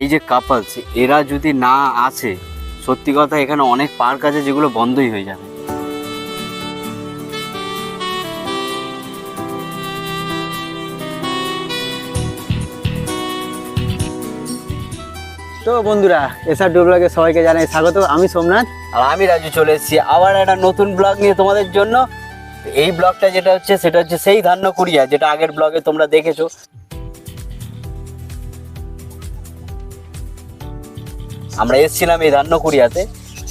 এই যে কাপলস এরা যদি না আসে সত্যি কথা এখানে অনেক পার্ক আছে যেগুলো বন্ধই হয়ে যাবে। তো বন্ধুরা এসআর টু ব্লগে সবাইকে জানাই স্বাগত। আমি সোমনাথ। আর আমি রাজু চলে এসেছি আবার একটা নতুন ব্লগ নিয়ে তোমাদের জন্য। এই ব্লগটা যেটা হচ্ছে সেটা হচ্ছে সেই ধান্য কুড়িয়া যেটা আগের ব্লগে তোমরা দেখেছ। আমরা এসেছিলাম এই ধান্য কুড়িয়াতে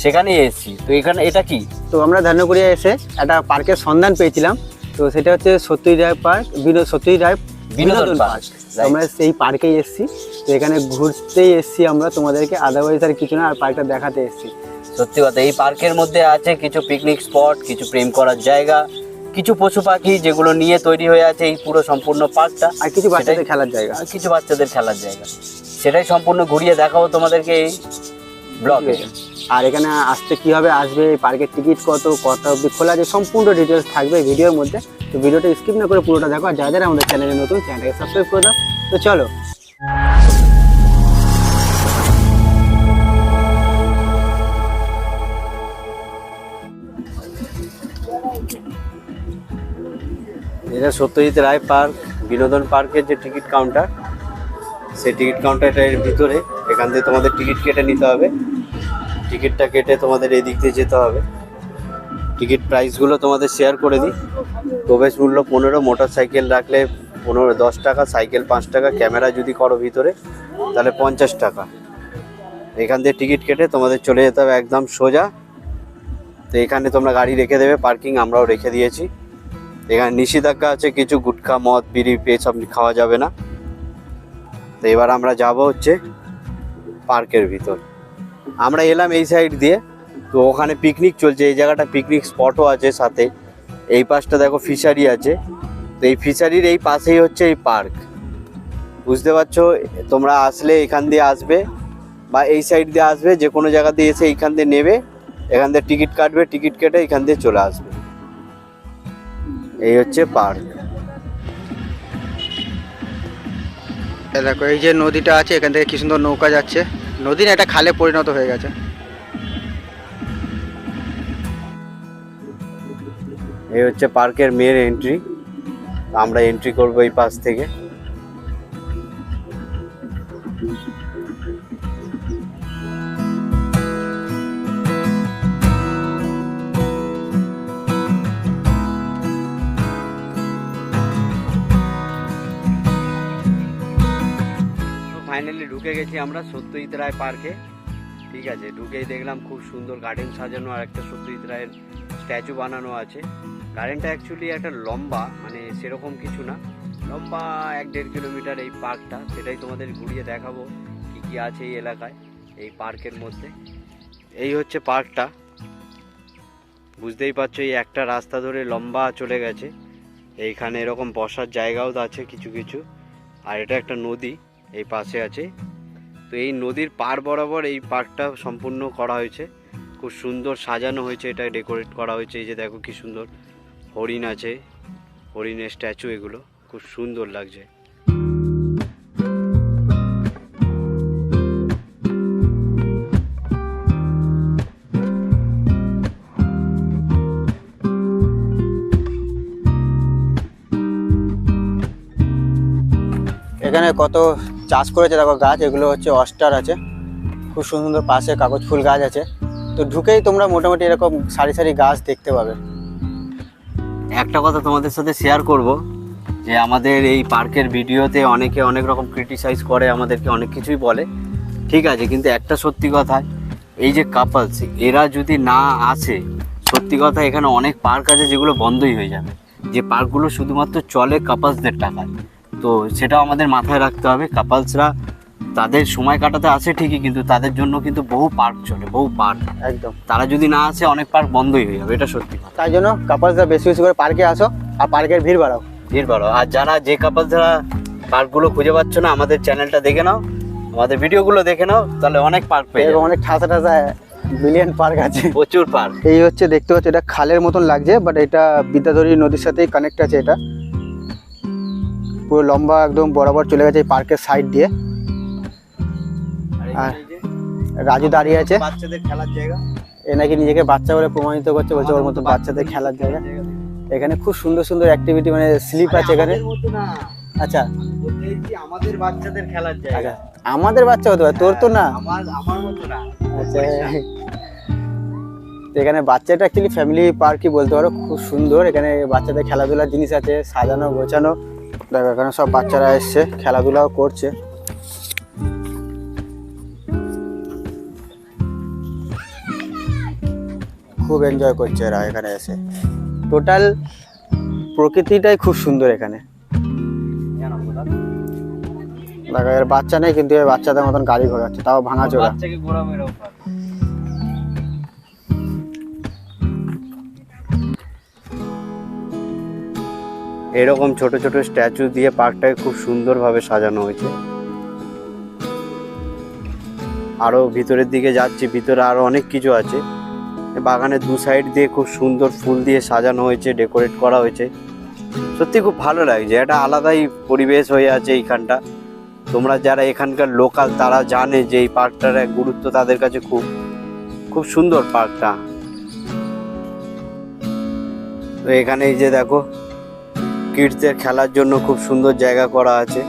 সেখানেই এসেছি। তো এখানে এটা কি? তো আমরা ধান্যকুড়িয়া এসে একটা পার্কের সন্ধান পেয়েছিলাম। তো সেটা হচ্ছে সত্যি রায় পার্ক বিনোদ সত্যি রায় বিনোদন পার্ক আমরা সেই পার্কেই এসেছি। তো এখানে ঘুরতেই এসেছি আমরা তোমাদেরকে আদারওয়াইজ আর কিছু না আর পার্কটা দেখাতে এসেছি। সত্যি কথা এই পার্কের মধ্যে আছে কিছু পিকনিক স্পট কিছু প্রেম করার জায়গা কিছু পশু পাখি যেগুলো নিয়ে তৈরি হয়ে আছে এই পুরো সম্পূর্ণ পার্কটা। আর কিছু বাচ্চাদের খেলার জায়গা। আর কিছু বাচ্চাদের খেলার জায়গা। সেটাই সম্পূর্ণ ঘুরিয়ে দেখাবো তোমাদেরকে এই ব্লগে আর এখানে আসতে কীভাবে আসবে পার্কের টিকিট কত কত অবধি খোলা আছে সম্পূর্ণ ডিটেলস থাকবে ভিডিওর মধ্যে। তো ভিডিওটা স্কিপ না করে পুরোটা দেখো আর যারা যারা আমাদের চ্যানেলে নতুন চ্যানেলটাকে সাবস্ক্রাইব করে দাও। তো চলো। এটা সত্যজিৎ রায় পার্ক বিনোদন পার্কের যে টিকিট কাউন্টার সেই টিকিট কাউন্টারটার ভিতরে এখান থেকে তোমাদের টিকিট কেটে নিতে হবে। টিকিটটা কেটে তোমাদের এই দিক দিয়ে যেতে হবে। টিকিট প্রাইসগুলো তোমাদের শেয়ার করে দিই। প্রবেশ মূল্য পনেরো মোটর সাইকেল রাখলে পনেরো, দশ টাকা, সাইকেল পাঁচ টাকা, ক্যামেরা যদি করো ভিতরে, তাহলে পঞ্চাশ টাকা। এখান থেকে টিকিট কেটে তোমাদের চলে যেতে হবে একদম সোজা। তো এখানে তোমরা গাড়ি রেখে দেবে, পার্কিং আমরাও রেখে দিয়েছি। এখানে নিষেধাজ্ঞা আছে, কিছু গুটখা, মদ, বিড়ি, এসব খাওয়া যাবে না। তো এবার আমরা যাব হচ্ছে পার্কের ভিতর। আমরা এলাম এই সাইড দিয়ে, তো ওখানে পিকনিক চলছে, এই জায়গাটা পিকনিক স্পটও আছে সাথে। এই পাশটা দেখো ফিশারি আছে, তো এই ফিশারির এই পাশেই হচ্ছে এই পার্ক বুঝতে পারছ? তোমরা আসলে এখান দিয়ে আসবে বা এই সাইড দিয়ে আসবে, যে কোনো জায়গা দিয়ে এসে এইখান দিয়ে নেবে, এখান দিয়ে টিকিট কাটবে টিকিট কেটে এখান দিয়ে চলে আসবে। এই হচ্ছে পার্ক দেখো, এই যে নদীটা আছে, এখান থেকে কি সুন্দর নৌকা যাচ্ছে। নদী না খালে পরিণত হয়ে গেছে। এই হচ্ছে পার্কের মেন এন্ট্রি আমরা এন্ট্রি করব এই পাশ থেকে। গেছি আমরা সত্যজিৎ রায় পার্কে। ঠিক আছে, ঢুকেই দেখলাম খুব সুন্দর গার্ডেন সাজানো আর একটা সত্যজিৎ রায়ের স্ট্যাচু বানানো আছে। গার্ডেনটা অ্যাকচুয়ালি একটা লম্বা মানে সেরকম কিছু না। লম্বা এক দেড় কিলোমিটার এই পার্কটা, সেটাই তোমাদের ঘুরিয়ে দেখাবো কি কি আছে এই এলাকায়, এই পার্কের মধ্যে। এই হচ্ছে পার্কটা। বুঝতেই পারছ, এই একটা রাস্তা ধরে লম্বা চলে গেছে। এইখানে এরকম বসার জায়গাও তো আছে কিছু কিছু। আর এটা একটা নদী, এই পাশে আছে এই নদীর পার বরাবর এই পার্কটা সম্পূর্ণ করা হয়েছে। খুব সুন্দর সাজানো হয়েছে এটা ডেকোরেট করা হয়েছে। এই যে দেখো কি সুন্দর হরিণ আছে, হরিণের স্ট্যাচু এগুলো, খুব সুন্দর লাগছে। এখানে কত চাষ করেছে দেখো গাছ, এগুলো হচ্ছে অস্টার আছে। খুব সুন্দর সুন্দর পাশে কাগজ ফুল গাছ আছে। তো ঢুকেই তোমরা মোটামুটি এরকম সারি সারি গাছ দেখতে পাবে। একটা কথা তোমাদের সাথে শেয়ার করব, যে আমাদের এই পার্কের ভিডিওতে অনেকে অনেক রকম ক্রিটিসাইজ করে, আমাদেরকে অনেক কিছুই বলে। ঠিক আছে, কিন্তু একটা সত্যি কথা, এই যে কাপলস এরা যদি না আসে, সত্যি কথা এখানে অনেক পার্ক আছে যেগুলো বন্ধই হয়ে যাবে। যে পার্কগুলো শুধুমাত্র চলে কাপলসদের টাকায়। তো সেটাও আমাদের মাথায় রাখতে হবে। কাপলসরা তাদের সময় কাটাতে আসে ঠিকই কিন্তু তাদের জন্য কিন্তু বহু পার্ক চলে বহু পার্ক। একদম। তারা যদি না আসে অনেক পার্ক বন্ধই হয়ে যাবে এটা সত্যি তাই জন্য কাপলসরা বেশি বেশি করে পার্কে আসো আর পার্কের ভিড় বাড়াও। ভিড় বাড়ো আর যারা যে কাপল যারা পার্কগুলো খুঁজে পাচ্ছ না আমাদের চ্যানেলটা দেখে নাও আমাদের ভিডিওগুলো দেখে নাও তাহলে অনেক পার্ক পেয়ে অনেক ঠাসা ঠাসা বিলিয়ন পার্ক আছে। প্রচুর পার্ক। এই হচ্ছে দেখতে পাচ্ছ এটা খালের মতন লাগছে বাট এটা বিদ্যাধরী নদীর সাথেই কানেক্ট আছে এটা। পুরো লম্বা একদম বরাবর চলে গেছে এই পার্কের সাইড দিয়ে। আর রাজু দাঁড়িয়ে আছে। বাচ্চাদের খেলার জায়গা। এ নাকি নিজেকে বাচ্চা বলে প্রমাণিত করছে বলছে ওর মতো বাচ্চাদের খেলার জায়গা। এখানে খুব সুন্দর সুন্দর অ্যাক্টিভিটি মানে স্লিপ আছে এখানে। আচ্ছা। আমাদের বাচ্চাদের খেলার আচ্ছা জায়গা আমাদের বাচ্চা হতে পারে তোর তো না। আমার আমার মতো না। আচ্ছা। এখানে বাচ্চাটা অ্যাকচুয়ালি ফ্যামিলি পার্কই বলতে পারো খুব সুন্দর। এখানে বাচ্চাদের খেলাধুলার জিনিস আছে সাজানো গোছানো। দেখো, এখানে সব বাচ্চারা এসছে, খেলাধুলাও করছে। খুব এনজয় করছে এরা এখানে এসে। টোটাল প্রকৃতিটাই খুব সুন্দর এখানে। দেখো, এর বাচ্চা নেই, কিন্তু এর বাচ্চাদের মতন গাড়ি ঘোরাচ্ছে, তাও ভাঙা চোরা এরকম ছোট ছোট স্ট্যাচু দিয়ে পার্কটাকে খুব সুন্দরভাবে সাজানো হয়েছে। আরও ভিতরের দিকে যাচ্ছি, ভিতরে আরও অনেক কিছু আছে। বাগানের দু সাইড দিয়ে খুব সুন্দর ফুল দিয়ে সাজানো হয়েছে, ডেকোরেট করা হয়েছে। সত্যি খুব ভালো লাগছে, একটা আলাদাই পরিবেশ হয়ে আছে এইখানটা। তোমরা যারা এখানকার লোকাল, তারা জানে যে এই পার্কটার এক গুরুত্ব তাদের কাছে খুব খুব সুন্দর পার্কটা। তো এখানে এই যে দেখো কিডসদের খেলার জন্য খুব সুন্দর জায়গা করা আছে।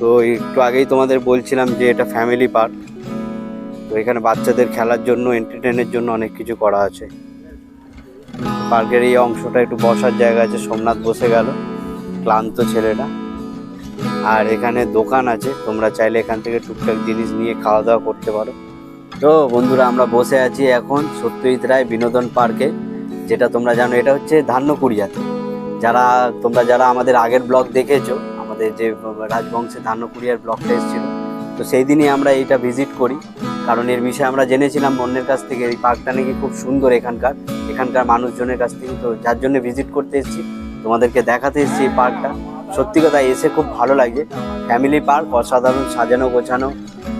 তো একটু আগেই তোমাদের বলছিলাম যে এটা ফ্যামিলি পার্ক তো এখানে বাচ্চাদের খেলার জন্য এন্টারটেনের জন্য অনেক কিছু করা আছে। পার্কের এই অংশটা একটু বসার জায়গা আছে, সোমনাথ বসে গেল, ক্লান্ত ছেলেটা। আর এখানে দোকান আছে, তোমরা চাইলে এখান থেকে টুকটাক জিনিস নিয়ে খাওয়া দাওয়া করতে পারো। তো বন্ধুরা, আমরা বসে আছি এখন সত্যজিৎ রায় বিনোদন পার্কে যেটা তোমরা জানো, এটা হচ্ছে ধান্যকুড়িয়াতে। যারা, তোমরা যারা আমাদের আগের ব্লগ দেখেছ, আমাদের যে রাজবংশের ধান্যকুড়িয়ার ব্লগটা এসেছিল, তো সেই দিনই আমরা এইটা ভিজিট করি। কারণ এর বিষয়ে আমরা জেনেছিলাম অন্যের কাছ থেকে, এই পার্কটা নাকি খুব সুন্দর এখানকার এখানকার মানুষজনের কাছ থেকে, তো যার জন্য ভিজিট করতে এসেছি, তোমাদেরকে দেখাতে এসেছি এই পার্কটা। সত্যি কথা, এসে খুব ভালো লাগছে ফ্যামিলি পার্ক, অসাধারণ সাজানো গোছানো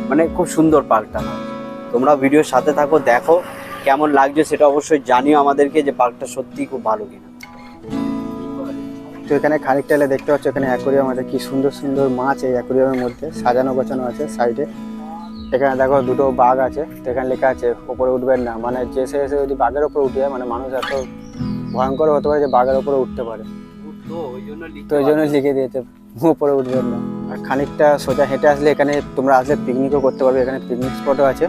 মানে খুব সুন্দর পার্কটা। তোমরা ভিডিওর সাথে থাকো, দেখো, কেমন লাগছে সেটা অবশ্যই জানিও আমাদেরকে যে পার্কটা সত্যিই খুব ভালো কিনা। তো এখানে খানিকটা এলে দেখতে পাচ্ছ এখানে অ্যাকোরিয়াম আছে। কি সুন্দর সুন্দর মাছ এই অ্যাকোরিয়ামের মধ্যে। সাজানো গোছানো আছে সাইডে এখানে দেখো দুটো বাঘ আছে। তো এখানে লেখা আছে ওপরে উঠবেন না। মানে যে সে এসে যদি বাঘের ওপরে উঠে যায় মানে মানুষ এত ভয়ঙ্কর হতে পারে যে বাঘের ওপরে উঠতে পারে। তো ওই জন্য লিখে দিয়েছে উপরে উঠবেন না। আর খানিকটা সোজা হেঁটে আসলে এখানে তোমরা আসলে পিকনিকও করতে পারবে। এখানে পিকনিক স্পটও আছে।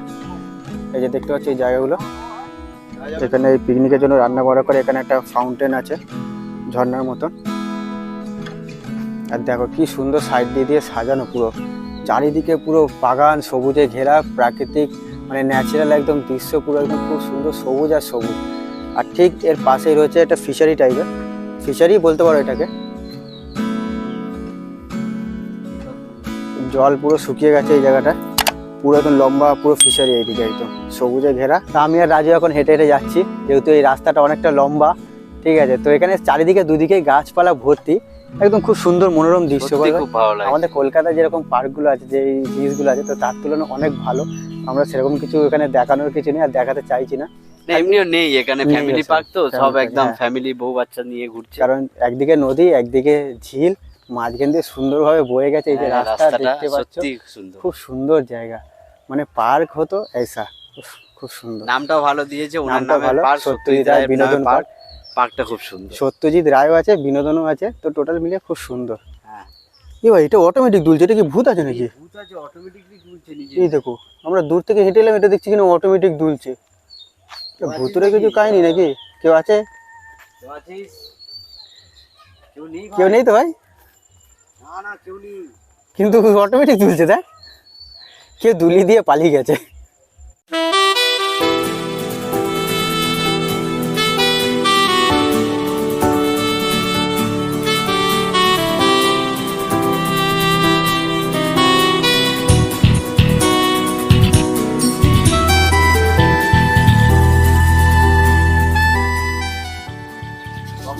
এই যে দেখতে পাচ্ছ এই জায়গাগুলো। এখানে এই পিকনিকের জন্য রান্না বান্না করে এখানে একটা ফাউন্টেন আছে ঝর্ণার মতন। আর দেখো কি সুন্দর সাইড দিয়ে দিয়ে সাজানো পুরো। চারিদিকে পুরো বাগান, সবুজে ঘেরা, প্রাকৃতিক মানে ন্যাচারাল একদম দৃশ্য পুরো একদম খুব সুন্দর সবুজ আর সবুজ। আর ঠিক এর পাশেই রয়েছে একটা ফিশারি টাইপের ফিশারি বলতে পারো এটাকে। জল পুরো শুকিয়ে গেছে এই জায়গাটা পুরো একদম লম্বা পুরো ফিশারি এইদিকে একদম, সবুজে ঘেরা। তা আমি আর রাজু এখন হেঁটে হেঁটে যাচ্ছি, যেহেতু এই রাস্তাটা অনেকটা লম্বা, ঠিক আছে? তো এখানে চারিদিকে দুদিকেই গাছপালা ভর্তি। একদম খুব সুন্দর মনোরম দৃশ্য খুব ভালো লাগে আমাদের কলকাতায় যেরকম পার্কগুলো আছে যে জিনিসগুলো আছে তো তার তুলনায় অনেক ভালো। আমরা সেরকম কিছু এখানে দেখানোর কিছু নেই আর দেখাতে চাইছি না। না, এমনিও নেই এখানে ফ্যামিলি পার্ক তো সব একদম হ্যাঁ। ফ্যামিলি বউ বাচ্চা নিয়ে ঘুরছে। কারণ একদিকে নদী একদিকে ঝিল মাঝখান দিয়ে সুন্দরভাবে বয়ে গেছে এই যে হ্যাঁ, রাস্তা দেখতে পাচ্ছ। খুব সুন্দর জায়গা। মানে পার্ক হতো উফ, খুব সুন্দর। নামটাও ভালো দিয়েছে ওনার নামটা ভালো, বিনোদন পার্ক। পার্কটা খুব সুন্দর। সত্যজিৎ রায়ও আছে বিনোদনও আছে তো টোটাল মিলিয়ে খুব সুন্দর। হ্যাঁ। এ ভাই এটা অটোমেটিক দুলছে এটা কি ভূত আছে নাকি? ভূত আছে অটোমেটিকলি ঘুরছে নিজে এই দেখো আমরা দূর থেকে হেঁটে এলাম এটা দেখছি কিনা অটোমেটিক দুলছে। ভূতুরে কিছু কাহিনি নাকি? কেউ আছে? কেউ নেই নেই তো ভাই? না না কেউ নেই। কিন্তু অটোমেটিক দুলছে দেখ। কেউ দুলি দিয়ে পালিয়ে গেছে।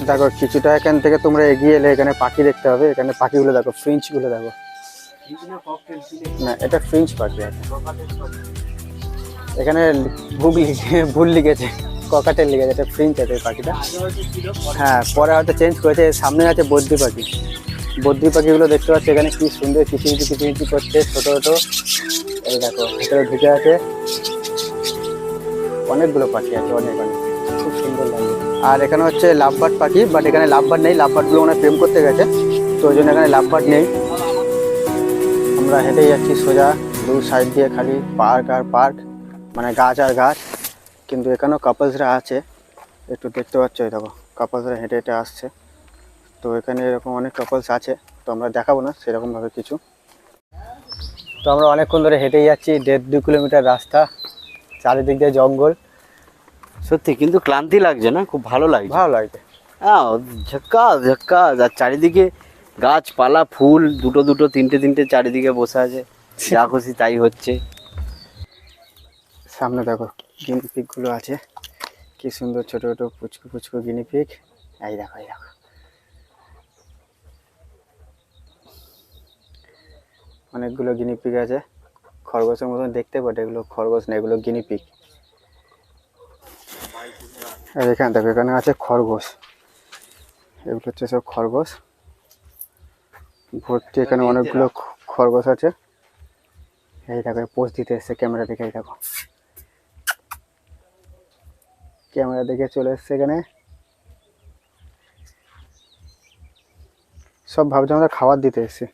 দেখো, কিছুটা এখান থেকে তোমরা এগিয়ে এলে এখানে পাখি দেখতে হবে। এখানে পাখিগুলো দেখো ফ্রিঞ্চগুলো দেখো। না, এটা ফ্রিঞ্চ পাখি এখানে ভুল লিখে, ভুল লিখেছে ককাটেল লিখেছে, এটা ফ্রিঞ্চ আছে পাখিটা। হ্যাঁ পরে হয়তো চেঞ্জ করেছে সামনে আছে বদ্রি পাখি। বদ্রি পাখিগুলো দেখতে পাচ্ছি, এখানে কি সুন্দর কিছু কিছু করছে, ছোট ছোট। এই দেখো, ভিতরে ঢুকে আছে। অনেকগুলো পাখি আছে, অনেক অনেক। খুব সুন্দর লাগে আর এখানে হচ্ছে লাভবার্ড পাখি বাট এখানে লাভবার্ড নেই, লাভবার্ডগুলো ওনার প্রেম করতে গেছে, তো ওই জন্য এখানে লাভবার্ড নেই। আমরা হেঁটে যাচ্ছি সোজা দু সাইড দিয়ে খালি পার্ক আর পার্ক মানে গাছ আর গাছ, কিন্তু এখানেও কাপলসরা আছে, একটু দেখতে পাচ্ছ দেখো কাপলসরা হেঁটে হেঁটে আসছে। তো এখানে এরকম অনেক কাপলস আছে, তো আমরা দেখাবো না সেরকমভাবে কিছু। তো আমরা অনেকক্ষণ ধরে হেঁটে যাচ্ছি, দেড় দু কিলোমিটার রাস্তা, চারিদিক দিয়ে জঙ্গল। সত্যি কিন্তু ক্লান্তি লাগছে না? খুব ভালো লাগছে। ভালো লাগছে। হ্যাঁ ঝক্কাস ঝক্কাস আর চারিদিকে গাছপালা ফুল দুটো দুটো তিনটে তিনটে চারিদিকে বসে আছে। যা খুশি তাই হচ্ছে। সামনে দেখো গিনিপিকগুলো আছে। কি সুন্দর ছোট ছোট পুচকু পুচকু গিনিপিক এই দেখো এই দেখো। অনেকগুলো গিনিপিক আছে। খরগোশের মতন দেখতে পাটে এগুলো খরগোশ না এগুলো গিনিপিক আর এখানে দেখো এখানে আছে খরগোশ। এগুলো হচ্ছে সব খরগোশ। ভর্তি এখানে অনেকগুলো খরগোশ আছে। এই দেখো পোস্ট দিতে এসছে ক্যামেরা দেখে এই দেখো। ক্যামেরা দেখে চলে এসছে এখানে। সব ভাবছে আমরা খাবার দিতে এসেছি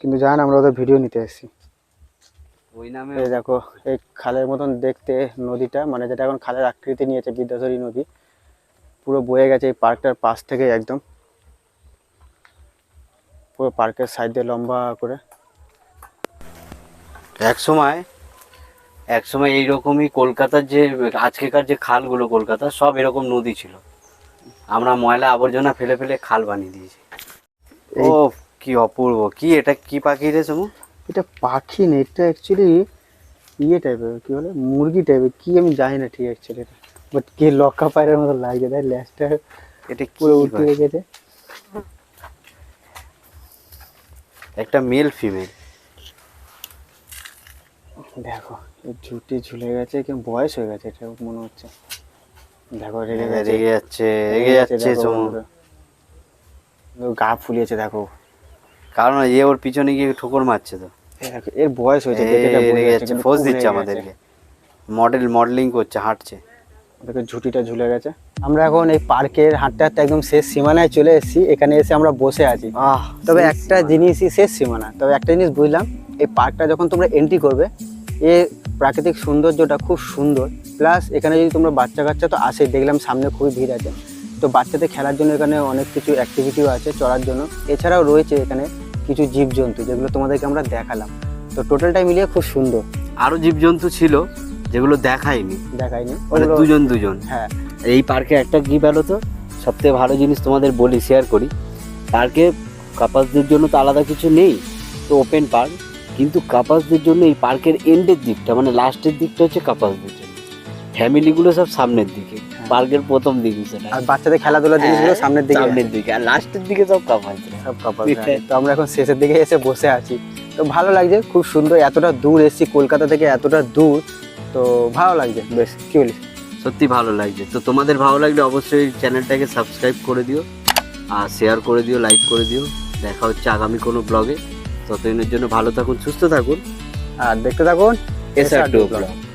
কিন্তু জানেন আমরা ওদের ভিডিও নিতে এসেছি। এই দেখো এই খালের মতন দেখতে নদীটা মানে যেটা এখন খালের আকৃতি নিয়েছে বিদ্যাধরী নদী। পুরো বয়ে গেছে এই পার্কটার পাশ থেকে একদম। পুরো পার্কের সাইড দিয়ে লম্বা করে। এক সময় এক সময় এইরকমই কলকাতার যে আজকেকার যে খালগুলো কলকাতা সব এরকম নদী ছিল। আমরা ময়লা আবর্জনা ফেলে ফেলে খাল বানিয়ে দিয়েছি। ও কি অপূর্ব। কি এটা কি পাখি রে সমু? এটা পাখি না এটা অ্যাকচুয়ালি ইয়ে টাইপের কি বলে মুরগি টাইপের কি আমি জানি না ঠিক অ্যাকচুয়ালি এটা। বাট কে লক্কা পায়ের মতো লাগছে তাই ল্যাসটা এটা পুরো উঠে? গেছে। একটা মেল ফিমেল দেখো ঝুটি ঝুলে গেছে কেমন বয়স হয়ে গেছে এটা মনে হচ্ছে। দেখো রেগে গেছে। রেগে যাচ্ছে রেগে যাচ্ছে গা ফুলিয়েছে দেখো। কারণ এ ওর পিছনে গিয়ে ঠোকর মারছে তো। এর বয়স হয়েছে ফোর্স দিচ্ছে আমাদেরকে। মডেল মডেলিং করছে হাঁটছে। দেখো ঝুটিটা ঝুলে গেছে। আমরা এখন এই পার্কের হাঁটতে হাঁটতে একদম শেষ সীমানায় চলে এসেছি। এখানে এসে আমরা বসে আছি। তবে একটা জিনিসই শেষ সীমানা। তবে একটা জিনিস বুঝলাম এই পার্কটা যখন তোমরা এন্ট্রি করবে এ প্রাকৃতিক সৌন্দর্যটা খুব সুন্দর। প্লাস এখানে যদি তোমরা বাচ্চা কাচ্চা তো আসে দেখলাম সামনে খুবই ভিড় আছে। তো বাচ্চাদের খেলার জন্য এখানে অনেক কিছু অ্যাক্টিভিটিও আছে চড়ার জন্য। এছাড়াও রয়েছে এখানে কিছু জীবজন্তু যেগুলো তোমাদেরকে আমরা দেখালাম। তো টোটালটাই মিলিয়ে খুব সুন্দর। আরও জীবজন্তু ছিল যেগুলো দেখায়নি। দেখায়নি। মানে দুজন দুজন। হ্যাঁ। এই পার্কে একটা কি পেল তো। সবথেকে ভালো জিনিস তোমাদের বলি শেয়ার করি। পার্কে কাপাসদের জন্য তো আলাদা কিছু নেই তো ওপেন পার্ক কিন্তু কাপাসদের জন্য এই পার্কের এন্ডের দিকটা মানে লাস্টের দিকটা হচ্ছে কাপাসদের জন্য। ফ্যামিলিগুলো সব সামনের দিকে। পার্কের প্রথম দিক সেটা আর বাচ্চাদের খেলাধুলার জিনিসগুলো হ্যাঁ, সামনের দিকে সামনের দিকে। আর লাস্টের দিকে সব কাপাসরা সব কাপড় তো আমরা এখন শেষের দিকে এসে বসে আছি। তো ভালো লাগছে খুব সুন্দর এতটা দূর এসেছি কলকাতা থেকে এতটা দূর। তো ভালো লাগছে। বেশ কি বলিস? সত্যি ভালো লাগছে। তো তোমাদের ভালো লাগলে অবশ্যই চ্যানেলটাকে সাবস্ক্রাইব করে দিও আর শেয়ার করে দিও লাইক করে দিও। দেখা হচ্ছে আগামী কোনো ব্লগে। ততদিনের জন্য ভালো থাকুন সুস্থ থাকুন। আর দেখতে থাকুন SR SR2 two blog. Blog.